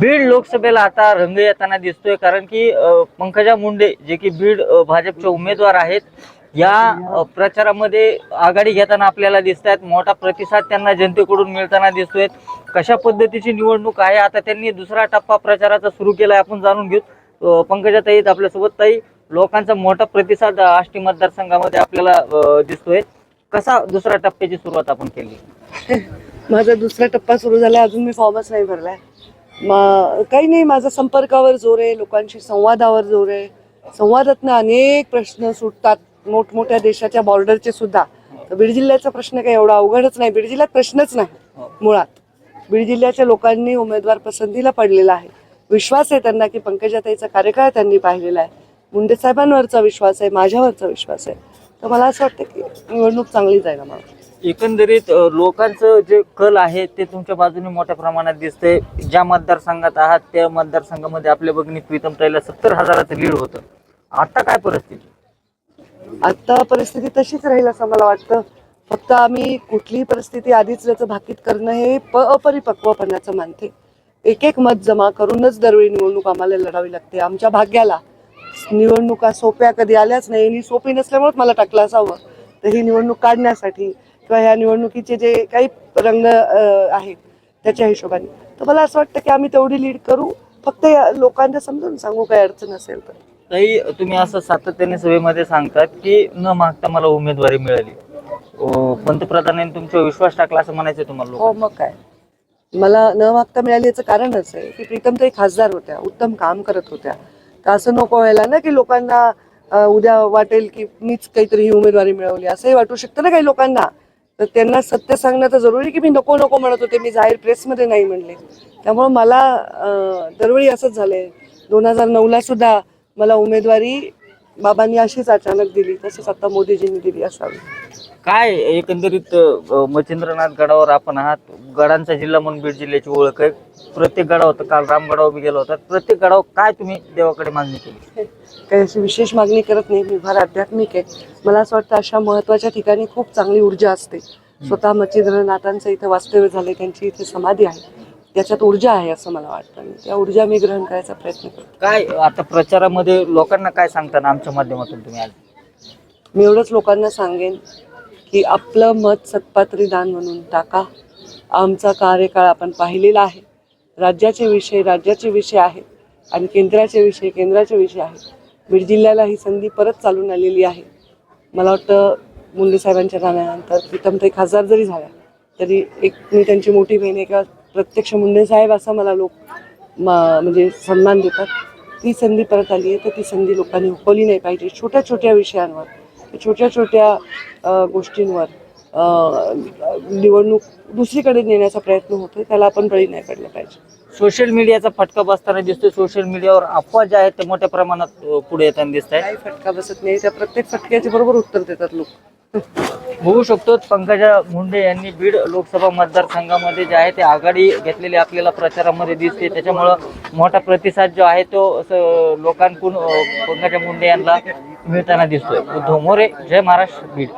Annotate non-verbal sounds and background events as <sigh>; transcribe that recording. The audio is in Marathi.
बीड लोकसभेला आता रंग येताना दिसतोय कारण की पंकजा मुंडे जे की बीड भाजपचे उमेदवार आहेत या प्रचारामध्ये आघाडी घेताना आपल्याला दिसत आहेत मोठा प्रतिसाद त्यांना जनतेकडून मिळताना दिसतोय. कशा पद्धतीची निवडणूक आहे? आता त्यांनी दुसरा टप्पा प्रचाराचा सुरू केलाय आपण जाणून घेऊ. पंकजा ताई आपल्यासोबत ताई. लोकांचा मोठा प्रतिसाद आष्टी मतदारसंघामध्ये आपल्याला दिसतोय. कसा दुसऱ्या टप्प्याची सुरुवात आपण केली? <laughs> माझा दुसरा टप्पा सुरू झाला अजून मी फॉर्मच नाही भरलाय. मा काही नाही माझा संपर्कावर जोर आहे लोकांशी संवादावर जोर आहे. संवादातनं अनेक प्रश्न सुटतात मोठमोठ्या देशाच्या बॉर्डरचे सुद्धा. तर बीड जिल्ह्याचा प्रश्न काही एवढा अवघडच नाही. बीड जिल्ह्यात प्रश्नच नाही मुळात. बीड जिल्ह्याच्या लोकांनी उमेदवार पसंतीला पडलेला आहे. विश्वास आहे त्यांना की पंकजाताईचा कार्यकाळ त्यांनी पाहिलेला आहे. मुंडे साहेबांवरचा विश्वास आहे माझ्यावरचा विश्वास आहे. तर मला असं वाटतं की निवडणूक चांगली जाईल मला एकंदरीत अ, लोकांचं जे कल आहे ते तुमच्या बाजूने मोठ्या प्रमाणात दिसतंय. ज्या मतदारसंघात आहात त्या मतदारसंघामध्ये आपल्या बघणी प्रीतम ताईला सत्तर हजाराचं लीड होतं. आता काय परिस्थिती? आता परिस्थिती तशीच राहील असं मला वाटतं. फक्त आम्ही कुठलीही परिस्थिती आधीच त्याचं भाकीत करणं हे प अपरिपक्वपणाचं मानते. एक एक मत जमा करूनच दरवेळी निवडणूक आम्हाला लढावी लागते. आमच्या भाग्याला निवडणुका सोप्या कधी आल्याच नाही आणि सोपी नसल्यामुळेच मला टाकलं असावं. तर ही निवडणूक काढण्यासाठी किंवा ह्या निवडणुकीचे जे काही रंग आहेत त्याच्या हिशोबाने. तर मला असं वाटतं की आम्ही तेवढी लीड करू. फक्त लोकांना समजून सांगू काही अडचण असेल तर. ताई तुम्ही असं सातत्याने सभेमध्ये सांगतात की न मागता मला उमेदवारी मिळाली. पंतप्रधानांनी तुमच्यावर विश्वास टाकला असं म्हणायचं तुम्हाला हो. मग काय? मला न मागता मिळाली याचं कारणच आहे की प्रीतम ताई खासदार होत्या उत्तम काम करत होत्या. तर असं नको व्हायला ना की लोकांना उद्या वाटेल की मीच काहीतरी ही उमेदवारी मिळवली. असंही वाटू शकतं ना काही लोकांना. तर त्यांना सत्य सांगणं तर जरुरी की मी नको नको म्हणत होते मी जाहीर प्रेसमध्ये नाही म्हणले. त्यामुळं मला दरवेळी असंच झालंय. दोन हजार नऊला सुद्धा मला उमेदवारी बाबांनी अशीच अचानक दिली तसंच आता मोदीजींनी दिली असावी. काय एकंदरीत अ, मच्छिंद्रनाथ गडावर आपण आहात? गडांचा जिल्हा म्हणून बीड जिल्ह्याची ओळख आहे. प्रत्येक गडावर तर काल रामगडावर बी गेलो होता. प्रत्येक गडावर काय तुम्ही देवाकडे मागणी केली? काही अशी विशेष मागणी करत नाही. मी फार आध्यात्मिक आहे. मला असं वाटतं अशा महत्त्वाच्या ठिकाणी खूप चांगली ऊर्जा असते. स्वतः मच्छिंद्रनाथांचं इथं वास्तव्य झालंय. त्यांची इथे समाधी आहे. त्याच्यात ऊर्जा आहे असं मला वाटतं. आणि त्या ऊर्जा मी ग्रहण करायचा प्रयत्न करते. काय आता प्रचारामध्ये लोकांना काय सांगताना आमच्या माध्यमातून तुम्ही आज? मी एवढंच लोकांना सांगेन. की आपलं मत सत्पात्री दान म्हणून टाका. आमचा कार्यकाळ आपण पाहिलेला आहे. राज्याचे विषय राज्याचे विषय आहेत आणि केंद्राचे विषय केंद्राचे विषय आहेत. बीड जिल्ह्याला ही संधी परत चालून आलेली आहे. मला वाटतं मुंडे साहेबांच्या जाण्यानंतर प्रीतमताई खासदार जरी झाल्या तरी एक मी त्यांची मोठी बहीण आहे किंवा प्रत्यक्ष मुंडे साहेब असा मला लोक मा- म्हणजे सन्मान देतात. ती संधी परत आली आहे तर ती संधी लोकांनी हुकवली नाही पाहिजे. छोट्या छोट्या विषयांवर छोट्या छोट्या गोष्टींवर निवडणूक दुसरीकडे नेण्याचा प्रयत्न होतोय त्याला आपण बळी नाही पडलं पाहिजे. सोशल मीडियाचा फटका बसताना दिसतोय. सोशल मीडियावर अफवा ज्या आहेत ते मोठ्या प्रमाणात अ, पुढे येताना दिसत काही फटका बसत नाही. त्या प्रत्येक फटक्याचे बरोबर उत्तर देतात लोक. बघू शकतो पंकजा मुंडे यांनी बीड लोकसभा मतदारसंघामध्ये जे आहे ते आघाडी घेतलेली आपल्याला प्रचारामध्ये दिसते. त्याच्यामुळं मोठा प्रतिसाद जो आहे तो असं लोकांकडून अ, पंकजा मुंडे यांना मिळताना दिसतोय. उद्धव मोरे जय महाराष्ट्र बीड.